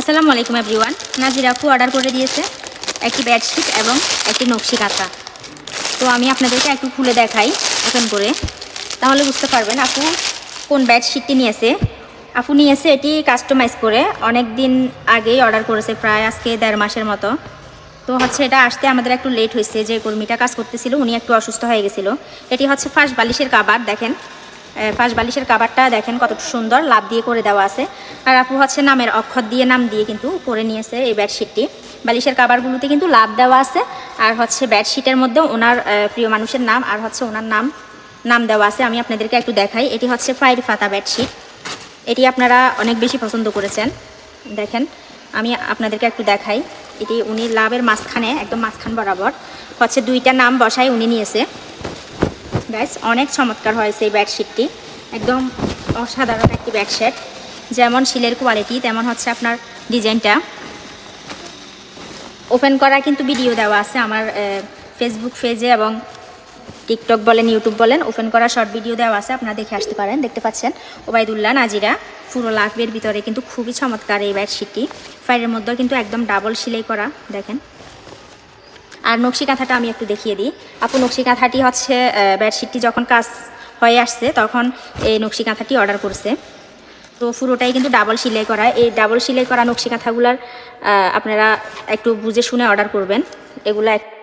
আসসালামু আলাইকুম এভরিওয়ান নাজির আপু অর্ডার করে দিয়েছে একটি বেডশিট এবং একটি নকশি কাঁথা তো আমি আপনাদেরকে একটু খুলে দেখাই ওপেন করে। তাহলে বুঝতে পারবেন আপু কোন বেডশিটটি নিয়েছে। আপু নিয়েছে এটি কাস্টমাইজ করে। অনেক দিন আগেই অর্ডার করেছে, প্রায় আজকে দেড় মাসের মতো। তো হচ্ছে এটা আসতে আমাদের একটু লেট হয়েছে। যে কর্মীটা কাজ করতেছিল, উনি একটু অসুস্থ হয়ে গেছিল। এটি হচ্ছে ফার্স্ট বালিশের কাবার দেখেন। ফার্স্ট বালিশের কাবারটা দেখেন কত সুন্দর, লাভ দিয়ে করে দেওয়া আছে। আর আপু হচ্ছে নামের অক্ষর দিয়ে নাম দিয়ে কিন্তু করে নিয়েছে এই বেডশিটটি বালিশের কাবারগুলোতে কিন্তু লাভ দেওয়া আছে, আর হচ্ছে বেডশিটের মধ্যে ওনার প্রিয় মানুষের নাম আর হচ্ছে ওনার নাম নাম দেওয়া আছে। আমি আপনাদেরকে একটু দেখাই, এটি হচ্ছে ফাইভ ফাতা বেডশিট এটি আপনারা অনেক বেশি পছন্দ করেছেন। দেখেন, আমি আপনাদেরকে একটু দেখাই, এটি উনি লাভের মাঝখানে, একদম মাঝখান বরাবর, হচ্ছে দুইটা নাম বসাই উনি নিয়েছে। গাইস অনেক চমৎকার হয়েছে এই বেডশিটটি একদম অসাধারণ একটি বেডশিট যেমন শিলের কোয়ালিটি তেমন হচ্ছে আপনার ডিজাইনটা ওপেন করা কিন্তু ভিডিও দেওয়া আছে আমার ফেসবুক পেজে এবং টিকটক বলেন ইউটিউব বলেন। ওপেন করা শর্ট ভিডিও দেওয়া আছে, আপনারা দেখে আসতে পারেন। দেখতে পাচ্ছেন? ওবায়দুল্লাহ নাজিরা, পুরো লাভের ভিতরে কিন্তু খুবই চমৎকার এই বেডশিটটি ফাইলের মধ্যেও কিন্তু একদম ডাবল সিলাই করা, দেখেন। আর নকশি কাঁথাটা আমি একটু দেখিয়ে দিই। আপু, নকশি কাঁথাটি হচ্ছে বেডশিটটি যখন কাজ হয়ে আসছে, তখন এই নকশি কাঁথাটি অর্ডার করছে। তো পুরোটাই কিন্তু ডাবল সিলাই করা। এই ডাবল সিলাই করা নকশি কাঁথাগুলার আপনারা একটু বুঝে শুনে অর্ডার করবেন। এগুলো এক-